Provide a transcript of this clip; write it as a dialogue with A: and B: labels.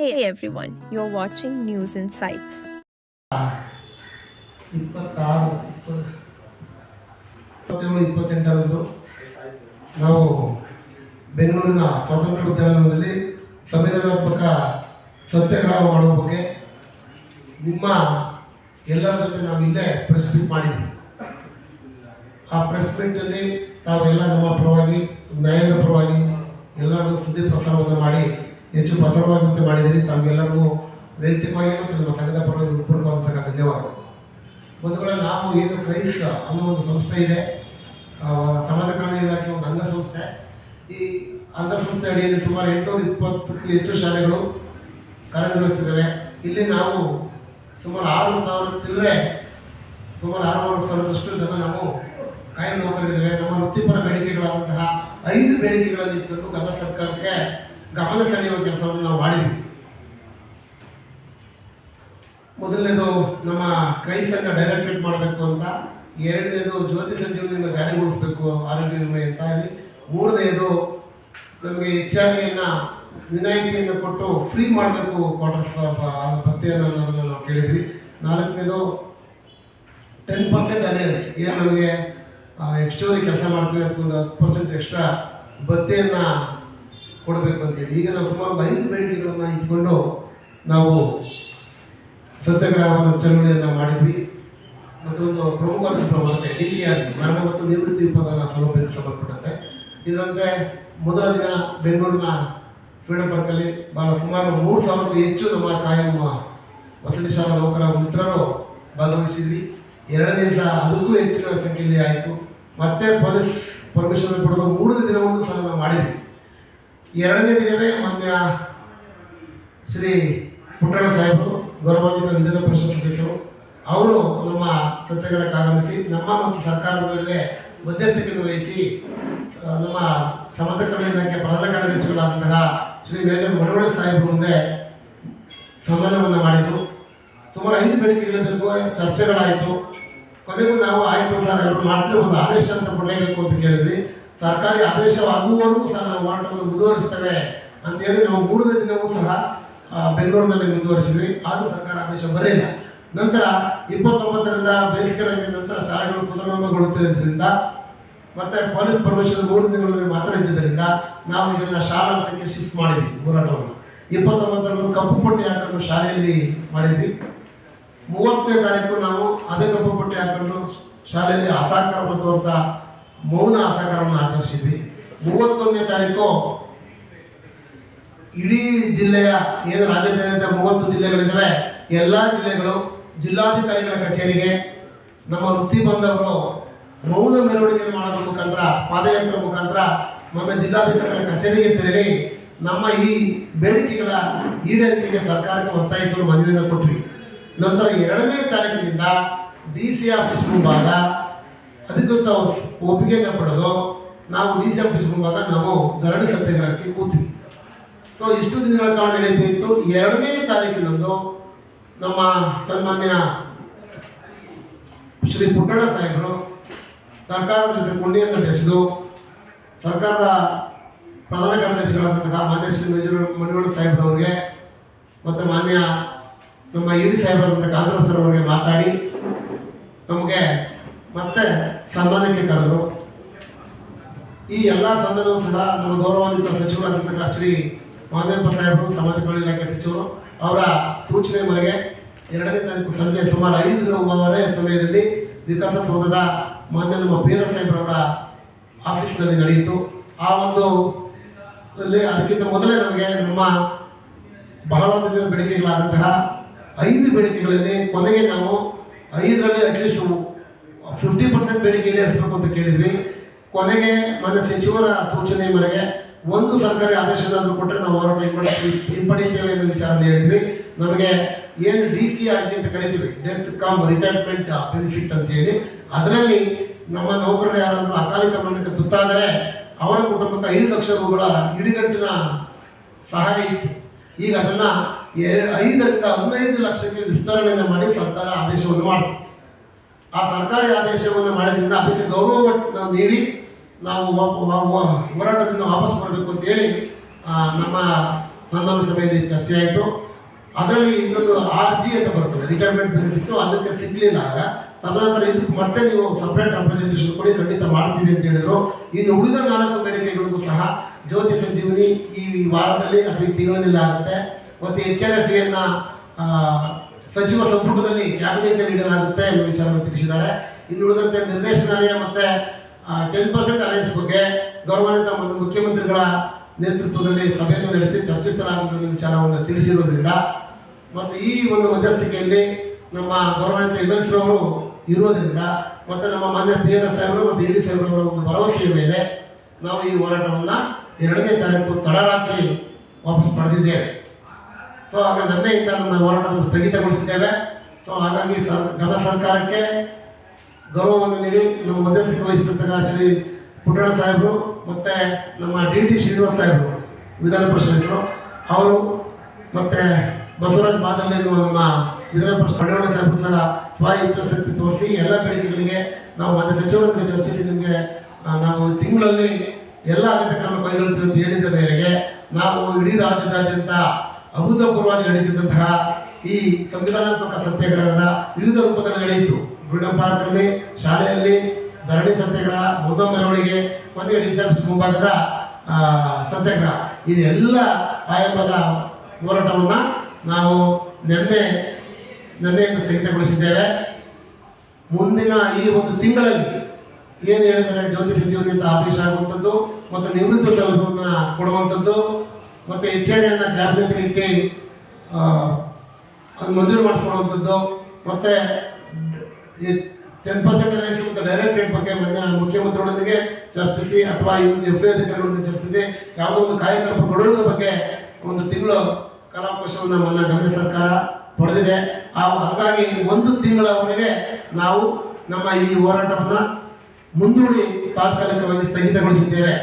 A: Hey everyone, you're watching News Insights.
B: ಇಪ್ಪತ್ತಾರು ಇಪ್ಪ- ಇಪ್ಪತ್ತೇಳು ಇಪ್ಪತ್ತೆಂಟರಂದು ನಾವು ಬೆಂಗಳೂರಿನ ಸ್ವಾತಂತ್ರ್ಯ ಉದ್ಯಾನವನದಲ್ಲಿ ಸಂವಿಧಾನಾತ್ಮಕ ಸತ್ಯಾಗ್ರಹ ಮಾಡುವ ಬಗ್ಗೆ ನಿಮ್ಮ ಎಲ್ಲರ ಜೊತೆ ನಾವು ಇಲ್ಲೇ ಪ್ರೆಸ್ ಮೀಟ್ ಮಾಡಿದ್ವಿ ಆ ಪ್ರೆಸ್ ಮೀಟಲ್ಲಿ ತಾವೆಲ್ಲ ನಮ್ಮ ಪರವಾಗಿ ನ್ಯಾಯದ ಪರವಾಗಿ ಎಲ್ಲರೂ ಸುದ್ದಿ ಪ್ರಸಾರವನ್ನು ಮಾಡಿ ಹೆಚ್ಚು ಪ್ರಸಾರವಾಗುವಂತೆ ಮಾಡಿದ್ದೀರಿ ತಮಗೆಲ್ಲರಿಗೂ ವೈಯಕ್ತಿಕವಾಗಿ ಮತ್ತು ನಮ್ಮ ಸಂಘದ ಪರವಾಗಿ ಹೃತ್ಪೂರ್ವಕವಾದಂತಹ ಧನ್ಯವಾದಗಳು. ಬಂಧುಗಳೇ, ನಾವು ಏನು ಕ್ರೈಸ್ ಅನ್ನೋ ಒಂದು ಸಂಸ್ಥೆ ಇದೆ. ಸಮಾಜ ಕಲ್ಯಾಣ ಇಲಾಖೆ ಒಂದು ಅಂಗಸಂಸ್ಥೆ. ಈ ಅಂಗಸಂಸ್ಥೆ ಅಡಿಯಲ್ಲಿ ಸುಮಾರು ಎಂಟುನೂರ ಇಪ್ಪತ್ತಕ್ಕೂ ಹೆಚ್ಚು ಶಾಲೆಗಳು ಕಾರ್ಯನಿರ್ವಹಿಸ್ತಿದ್ದಾವೆ ಇಲ್ಲಿ ನಾವು ಸುಮಾರು ಆರು ಸಾವಿರ ಚಿಲ್ಲರೆ, ಸುಮಾರು ಆರೂವರೆ ಸಾವಿರದಷ್ಟು ಜನ ನಾವು ಕಾಯಂ ನೌಕರರಿದ್ದೇವೆ. ನಮ್ಮ ವೃತ್ತಿಪರ ಬೇಡಿಕೆಗಳಾದಂತಹ ಐದು ಬೇಡಿಕೆಗಳನ್ನು ಇಟ್ಕೊಂಡು ಕನ್ನಡ ಸರ್ಕಾರಕ್ಕೆ ಗಮನ ಸೆಳೆಯುವ ಕೆಲಸವನ್ನು ನಾವು ಮಾಡಿದ್ವಿ. ಮೊದಲನೇದು ನಮ್ಮ ಕ್ರೈಸನ್ನು ಡೈರೆಕ್ಟೇಟ್ ಮಾಡಬೇಕು ಅಂತ, ಎರಡನೇದು ಜ್ಯೋತಿ ಸಂಜೀವನಿಯಿಂದ ಜಾರಿಗೊಳಿಸಬೇಕು, ಆರೋಗ್ಯ ವಿಮೆ ಅಂತ ಹೇಳಿ. ಮೂರನೇದು ನಮಗೆ ಹೆಚ್ಚಾಗಿಯನ್ನು ವಿನಾಯಿತಿಯನ್ನು ಕೊಟ್ಟು ಫ್ರೀ ಮಾಡಬೇಕು ಕ್ವಾರ್ಟರ್ಸ್ ಪತ್ತೆಯನ್ನು ಅನ್ನೋದನ್ನು ನಾವು ಕೇಳಿದ್ವಿ. ನಾಲ್ಕನೇದು ಟೆನ್ ಪರ್ಸೆಂಟ್ ಅಲಯನ್ಸ್ ಏನು ನಮಗೆ ಎಕ್ಸ್ಟ್ರಾ ಕೆಲಸ ಮಾಡ್ತೀವಿ, ಅದಕ್ಕೊಂದು ಹತ್ತು ಪರ್ಸೆಂಟ್ ಎಕ್ಸ್ಟ್ರಾ ಭತ್ಯೆಯನ್ನು ಕೊಡಬೇಕು ಅಂತೇಳಿ ಈಗ ನಾವು ಸುಮಾರು ಐದು ಬೇಡಿಕೆಗಳನ್ನು ಇಟ್ಕೊಂಡು ನಾವು ಸತ್ಯಾಗ್ರಹವನ್ನು ಚಳವಳಿಯನ್ನು ಮಾಡಿದ್ವಿ. ಮತ್ತೊಂದು ಒಂದು ಪ್ರಮುಖವಾದ ಪ್ರಮಾಣತೆ ಡಿ ಸಿ ಆರ್ ಮರಣ ಮತ್ತು ನಿವೃತ್ತಿ ಪದನ ಸೌಲಭ್ಯಕ್ಕೆ ಸಂಬಂಧಪಟ್ಟಂತೆ. ಇದರಂತೆ ಮೊದಲ ದಿನ ಬೆಂಗಳೂರಿನ ಫ್ರೀಡಮ್ ಪಾರ್ಕಲ್ಲಿ ಭಾಳ ಸುಮಾರು ಮೂರು ಸಾವಿರಕ್ಕೂ ಹೆಚ್ಚು ನಮ್ಮ ಕಾಯಂ ವಸತಿ ಶಾಲಾ ನೌಕರ ಮಿತ್ರರು ಭಾಗವಹಿಸಿದ್ವಿ. ಎರಡನೇ ದಿವಸ ಅದಕ್ಕೂ ಹೆಚ್ಚಿನ ಸಂಖ್ಯೆಯಲ್ಲಿ ಆಯಿತು. ಮತ್ತೆ ಪೊಲೀಸ್ ಪರ್ಮಿಷನ್ ಪಡೆದು ಮೂರನೇ ದಿನವನ್ನು ಸಹ ನಾವು ಮಾಡಿದ್ವಿ. ಎರಡನೇ ದಿನವೇ ಮಾನ್ಯ ಶ್ರೀ ಪುಟ್ಟಣ ಸಾಹೇಬರು, ಗೌರವಾನ್ವಿತ ವಿಧಾನ ಪರಿಷತ್ ಸದಸ್ಯರು, ಅವರು ನಮ್ಮ ಸತ್ಯಾಗ್ರಹಕ್ಕೆ ಆಗಮಿಸಿ ನಮ್ಮ ಮತ್ತು ಸರ್ಕಾರದ ನಡುವೆ ಮಧ್ಯಸ್ಥಿಕೆಯನ್ನು ವಹಿಸಿ ನಮ್ಮ ಸಮಾಜ ಕಲ್ಯಾಣಕ್ಕೆ ಪ್ರಧಾನ ಕಾರ್ಯದರ್ಶಿಗಳಾದಂತಹ ಶ್ರೀ ಮೇಜರ್ ಮಡವಳ ಸಾಹೇಬರು ಮುಂದೆ ಸಂಧಾನವನ್ನು ಮಾಡಿದರು. ಸುಮಾರು ಐದು ಬೇಡಿಕೆಗಳ ಚರ್ಚೆಗಳಾಯಿತು. ಕೊನೆಗೂ ನಾವು ಆಯ್ತು ಸರ್ ಅವರು ಮಾಡ್ತೀವಿ ಒಂದು ಆದೇಶ ಅಂತ ಕೊಡಲೇಬೇಕು ಅಂತ ಕೇಳಿದ್ವಿ. ಸರ್ಕಾರಿ ಆದೇಶವಾಗುವವರೆಗೂ ಸಹ ನಾವು ಹೋರಾಟವನ್ನು ಮುಂದುವರಿಸ್ತೇವೆ ಅಂತೇಳಿ ನಾವು ಮೂರನೇ ದಿನವೂ ಸಹ ಬೆಂಗಳೂರಿನಲ್ಲಿ ಮುಂದುವರಿಸಿದ್ವಿ. ಆದರೂ ಸರ್ಕಾರ ಆದೇಶ ಬರಲಿಲ್ಲ. ನಂತರ ಇಪ್ಪತ್ತೊಂಬತ್ತರಿಂದ ಬೇಸಿಗೆ ರಜೆ ನಂತರ ಶಾಲೆಗಳು ಪುನರಾರಂಭಗೊಳ್ಳುತ್ತಿದ್ದರಿಂದ ಮತ್ತೆ ಪೊಲೀಸ್ ಪರ್ಮಿಷನ್ ಮೂರು ದಿನಗಳಲ್ಲಿ ಮಾತ್ರ ಇದ್ದುದರಿಂದ ನಾವು ಇದನ್ನು ಶಾಲಾ ಹಂತಕ್ಕೆ ಶಿಫ್ಟ್ ಮಾಡಿದ್ವಿ, ಹೋರಾಟವನ್ನು. ಇಪ್ಪತ್ತೊಂಬತ್ತರಂದು ಕಪ್ಪು ಪಟ್ಟಿ ಹಾಕೊಂಡು ಶಾಲೆಯಲ್ಲಿ ಮಾಡಿದ್ವಿ. ಮೂವತ್ತನೇ ತಾರೀಕು ನಾವು ಅದೇ ಕಪ್ಪು ಪಟ್ಟಿ ಹಾಕೊಂಡು ಶಾಲೆಯಲ್ಲಿ ಅಸಹಕಾರ ತೋರ್ತಾ ಮೌನ ಅಸಹಕಾರವನ್ನು ಆಚರಿಸಿದ್ವಿ. ಮೂವತ್ತೊಂದನೇ ತಾರೀಕು ಇಡೀ ಜಿಲ್ಲೆಯ ಏನು ರಾಜ್ಯಾದ್ಯಂತ ಮೂವತ್ತು ಜಿಲ್ಲೆಗಳಿದ್ದಾವೆ ಎಲ್ಲ ಜಿಲ್ಲೆಗಳು ಜಿಲ್ಲಾಧಿಕಾರಿಗಳ ಕಚೇರಿಗೆ ನಮ್ಮ ವೃತ್ತಿ ಬಂದವರು ಮೌನ ಮೆರವಣಿಗೆ ಮಾಡೋದ್ರ ಮುಖಾಂತರ, ಪಾದಯಾತ್ರೆ ಮುಖಾಂತರ ನಮ್ಮ ಜಿಲ್ಲಾಧಿಕಾರಿಗಳ ಕಚೇರಿಗೆ ತೆರಳಿ ನಮ್ಮ ಈ ಬೇಡಿಕೆಗಳ ಈಡೇರಿಕೆಗೆ ಸರ್ಕಾರಕ್ಕೆ ಒತ್ತಾಯಿಸಲು ಮನವಿಯನ್ನು ಕೊಟ್ವಿ. ನಂತರ ಎರಡನೇ ತಾರೀಕಿನಿಂದ ಡಿ ಸಿ ಆಫೀಸ್ ಮುಂಭಾಗ ಅಧಿಕೃತ ಒಪ್ಪಿಗೆಯನ್ನು ಪಡೆದು ನಾವು ಡಿ ಸಿ ಆಫೀಸ್ ನಾವು ಧರಣಿ ಸತ್ಯಾಗ್ರಹಕ್ಕೆ ಕೂತೀವಿ. ಸೊ ಇಷ್ಟು ದಿನಗಳ ಕಾಲ ನಡೆಯುತ್ತಿತ್ತು ಎರಡನೇ ತಾರೀಕಿನಂದು ನಮ್ಮ ಸನ್ಮಾನ್ಯ ಶ್ರೀ ಪುಟ್ಟಣ್ಣ ಸಾಹೇಬರು ಸರ್ಕಾರದ ಜೊತೆ ಕೊಂಡಿಯನ್ನು ಬೆಸೆದು, ಸರ್ಕಾರದ ಪ್ರಧಾನ ಕಾರ್ಯದರ್ಶಿಗಳಾದಂತಹ ಮಾನ್ಯ ಶ್ರೀ ಮೇಜರ್ ಮಣಿಗೌಡ ಸಾಹೇಬ್ರವರಿಗೆ, ಮತ್ತು ಮಾನ್ಯ ನಮ್ಮ ಇ ಡಿ ಸಾಹೇಬರಾದಂಥ ಕಾಂಗ್ರೆಸ್ ಸರ್ ಸಂದರ್ಭವೂ ಸಹ ನಮ್ಮ ಗೌರವಾನ್ವಿತ ಸಚಿವರಾದಂತಹ ಶ್ರೀ ಮಾದೇವಪ್ಪ ಸಾಹೇಬರು ಸಮಾಜ ಕಲ್ಯಾಣ ಇಲಾಖೆ ಸಚಿವರು ಅವರ ಸೂಚನೆ ಮೇರೆಗೆ ಎರಡನೇ ತಾರೀಕು ಸಂಜೆ ಸುಮಾರು ಐದೂವರೆ ಸಮಯದಲ್ಲಿ ವಿಕಾಸಸೌಧದ ಮಾನ್ಯ ನಮ್ಮ ಪೀರ ಸಾಹೇಬ್ರವರ ಆಫೀಸ್ನಲ್ಲಿ ನಡೆಯಿತು. ಆ ಒಂದು ಅದಕ್ಕಿಂತ ಮೊದಲೇ ನಮಗೆ ನಮ್ಮ ಬಹಳ ಬೇಡಿಕೆಗಳಾದಂತಹ ಐದು ಬೇಡಿಕೆಗಳಲ್ಲಿ ಕೊನೆಗೆ ನಾವು ಐದರಲ್ಲಿ ಅಟ್ಲೀಸ್ಟ್ ಫಿಫ್ಟಿ ಪರ್ಸೆಂಟ್ ಬೇಡಿಕೆ ಈಡೇರಿಸಬೇಕು ಅಂತ ಕೇಳಿದ್ವಿ. ಕೊನೆಗೆ ಮಾನ್ಯ ಸಚಿವರ ಸೂಚನೆ ಮೇರೆಗೆ ಒಂದು ಸರ್ಕಾರಿ ಆದೇಶನಾದರೂ ಕೊಟ್ಟರೆ ನಾವು ಹೋರಾಟ ಹಿಂಪಡಿ ಹಿಂಪಡಿತೇವೆ ಅನ್ನೋ ವಿಚಾರ ಹೇಳಿದ್ವಿ. ನಮಗೆ ಏನು ಡಿ ಸಿ ಸಿ ಅಂತ ಕರಿತೀವಿ. ಡೆತ್ ಕಾಮ್ ರಿಟೈರ್ಮೆಂಟ್ ಬೆನಿಫಿಟ್ ಅಂತ ಹೇಳಿ. ಅದರಲ್ಲಿ ನಮ್ಮ ನೌಕರರು ಯಾರಾದರೂ ಅಕಾಲಿಕ ಮರಣಕ್ಕೆ ತುತ್ತಾದರೆ ಅವರ ಕುಟುಂಬಕ್ಕೆ ಐದು ಲಕ್ಷ ರೂಪಾಯಿಗಳ ಇಡಿಗಟ್ಟಿನ ಸಹಾಯ ಇತ್ತು. ಈಗ ಅದನ್ನು ಐದರಿಂದ ಹದಿನೈದು ಲಕ್ಷಕ್ಕೆ ವಿಸ್ತರಣೆಯನ್ನು ಮಾಡಿ ಸರ್ಕಾರ ಆದೇಶವನ್ನು ಮಾಡಿತು. ಆ ಸರ್ಕಾರಿ ಆದೇಶವನ್ನು ಮಾಡಿದ್ರಿಂದ ಅದಕ್ಕೆ ಗೌರವ ನೀಡಿ ನಾವು ಹೋರಾಟದಿಂದ ವಾಪಸ್ ಮಾಡಬೇಕು ಅಂತೇಳಿ ನಮ್ಮ ಸನ್ಮಾನ ಸಭೆಯಲ್ಲಿ ಚರ್ಚೆ ಆಯಿತು. ಅದರಲ್ಲಿ ಇನ್ನೊಂದು ಆರ್ ಜಿ ಅಂತ ಬರ್ತದೆ ರಿಟೈರ್ಮೆಂಟ್ ಬೆನಿಫಿಟ್ ಅದಕ್ಕೆ ಸಿಗ್ಲಿಲ್ಲ ಆಗ. ತದನಂತರ ಇದಕ್ಕೆ ಮತ್ತೆ ನೀವು ಸಪ್ರೇಟ್ ರೆಪ್ರೆಸೆಂಟೇಷನ್ ಕೊಡಿ, ಖಂಡಿತ ಮಾಡ್ತೀವಿ ಅಂತ ಹೇಳಿದ್ರು. ಇನ್ನು ಉಳಿದ ನಾಲ್ಕು ಬೇಡಿಕೆಗಳಿಗೂ ಸಹ ಜ್ಯೋತಿ ಸಂಜೀವಿನಿ ಈ ವಾರದಲ್ಲಿ ಅಥವಾ ಈ ತಿಂಗಳಿನಲ್ಲಿ ಆಗುತ್ತೆ. ಮತ್ತು ಎಚ್ ಆರ್ ಎಫ್ ಎನ್ನ ಸಚಿವ ಸಂಪುಟದಲ್ಲಿ ಕ್ಯಾಬಿನೆಟ್ ನೀಡಲಾಗುತ್ತೆ ಎಂಬ ವಿಚಾರವನ್ನು ತಿಳಿಸಿದ್ದಾರೆ. ಇನ್ನು ಉಳಿದಂತೆ ನಿರ್ದೇಶನಾಲಯ ಮತ್ತೆ ಟೆನ್ ಪರ್ಸೆಂಟ್ ಅಲೈನ್ಸ್ ಬಗ್ಗೆ ಗೌರವಾನ್ವಿತ ಮತ್ತು ಮುಖ್ಯಮಂತ್ರಿಗಳ ನೇತೃತ್ವದಲ್ಲಿ ಸಭೆಯನ್ನು ನಡೆಸಿ ಚರ್ಚಿಸಲಾಗುವುದು ಎನ್ನುವ ವಿಚಾರವನ್ನು ತಿಳಿಸಿರುವುದರಿಂದ ಮತ್ತು ಈ ಒಂದು ಮಧ್ಯಸ್ಥಿಕೆಯಲ್ಲಿ ನಮ್ಮ ಗೌರವಾನ್ವಿತ ಎಂ ಎಲ್ ಅವರು ಇರುವುದರಿಂದ ಮತ್ತು ನಮ್ಮ ಮಾನ್ಯ ಪಿ ಎನ್ ಎಸ್ ಸಾಹೇಬರು ಮತ್ತು ಇ ಡಿ ಒಂದು ಭರವಸೆಯ ಮೇಲೆ ನಾವು ಈ ಹೋರಾಟವನ್ನು ಎರಡನೇ ತಾರೀಕು ತಡರಾತ್ರಿ ವಾಪಸ್ ಪಡೆದಿದ್ದೇವೆ. ಸೊ ಆಗ ನಿನ್ನೆಯಿಂದ ನಮ್ಮ ಹೋರಾಟವನ್ನು ಸ್ಥಗಿತಗೊಳಿಸಿದ್ದೇವೆ. ಸೊ ಹಾಗಾಗಿ ಸರ್ ಘನ ಸರ್ಕಾರಕ್ಕೆ ಗೌರವವನ್ನು ನೀಡಿ ನಮ್ಮ ಮಧ್ಯಸ್ಥಿಕೆ ವಹಿಸಿದಂತಹ ಶ್ರೀ ಪುಟ್ಟಣ್ಣ ಸಾಹೇಬರು ಮತ್ತು ನಮ್ಮ ಡಿ ಟಿ ಶ್ರೀನಿವಾಸ ಸಾಹೇಬರು, ವಿಧಾನ ಪರಿಷತ್ತು ಅವರು ಮತ್ತು ಬಸವರಾಜ ಎನ್ನುವ ನಮ್ಮ ವಿಧಾನ ಪರಿಷತ್ ಮಡಿವಾಳ ಸಾಹೇಬರು ಸಹ ಸ್ವ ಇಚ್ಛಾಶಕ್ತಿ ತೋರಿಸಿ ಎಲ್ಲ ಬೇಡಿಕೆಗಳಿಗೆ ನಾವು ಮತ್ತೆ ಸಚಿವರೊಂದಿಗೆ ಚರ್ಚಿಸಿ ನಿಮಗೆ ನಾವು ತಿಂಗಳಲ್ಲಿ ಎಲ್ಲ ಅಗತ್ಯ ಕ್ರಮ ಕೈಗೊಳ್ತೀವಿ ಅಂತ ಹೇಳಿದ ಮೇರೆಗೆ ನಾವು ಇಡೀ ರಾಜ್ಯದಾದ್ಯಂತ ಅಭೂತಪೂರ್ವವಾಗಿ ನಡೆಯುತ್ತಿದ್ದಂತಹ ಈ ಸಂವಿಧಾನಾತ್ಮಕ ಸತ್ಯಾಗ್ರಹದ ವಿವಿಧ ರೂಪದಲ್ಲಿ ನಡೆಯಿತು. ಫ್ರೀಡಂ ಪಾರ್ಕಲ್ಲಿ ಶಾಲೆಯಲ್ಲಿ ಧರಣಿ ಸತ್ಯಾಗ್ರಹ ಬೌದ್ಧ ಮೆರವಣಿಗೆ, ಮತ್ತು ಡಿಸೆಂಬರ್ ಮುಂಭಾಗದ ಸತ್ಯಾಗ್ರಹ. ಇದೆಲ್ಲ ಆಯಾಮದ ಹೋರಾಟವನ್ನು ನಾವು ನಿನ್ನೆ ನಿನ್ನೆಯನ್ನು ಸ್ಥಗಿತಗೊಳಿಸಿದ್ದೇವೆ. ಮುಂದಿನ ಈ ಒಂದು ತಿಂಗಳಲ್ಲಿ ಏನು ಹೇಳಿದರೆ ಜ್ಯೋತಿ ಸಂಜೀವನಿಯಿಂದ ಆದೇಶ ಆಗುವಂಥದ್ದು, ಮತ್ತು ನಿವೃತ್ತಿ ಸೌಲಭ್ಯವನ್ನು ಕೊಡುವಂಥದ್ದು ಮತ್ತು ಹೆಚ್ಚೇನೆಯನ್ನು ಕ್ಯಾಬಿನೆಟ್ ಇಟ್ಟು ಅದು ಮಂಜೂರು ಮಾಡಿಸ್ಕೊಳ್ಳುವಂಥದ್ದು. ಮತ್ತು ಟೆನ್ ಪರ್ಸೆಂಟ್ ಅಲೈನ್ಸ್ ಮತ್ತು ಡೈರೆಕ್ಟ್ ರೇಟ್ ಬಗ್ಗೆ ಮೊನ್ನೆ ಮುಖ್ಯಮಂತ್ರಿಗಳೊಂದಿಗೆ ಚರ್ಚಿಸಿ ಅಥವಾ ಎಫ್ ಎ ಅಧಿಕಾರಿಗಳೊಂದಿಗೆ ಚರ್ಚಿಸಿ ಯಾವುದೋ ಒಂದು ಕಾರ್ಯಕ್ರಮ ಕೊಡುವುದರ ಬಗ್ಗೆ ಒಂದು ತಿಂಗಳು ಕಾಲಾವಕಾಶವನ್ನು ಮೊನ್ನೆ ಕೇಂದ್ರ ಸರ್ಕಾರ ಪಡೆದಿದೆ. ಆ, ಹಾಗಾಗಿ ಒಂದು ತಿಂಗಳವರೆಗೆ ನಾವು ನಮ್ಮ ಈ ಹೋರಾಟವನ್ನು ಮುಂದೂಡಿ ತಾತ್ಕಾಲಿಕವಾಗಿ ಸ್ಥಗಿತಗೊಳಿಸಿದ್ದೇವೆ.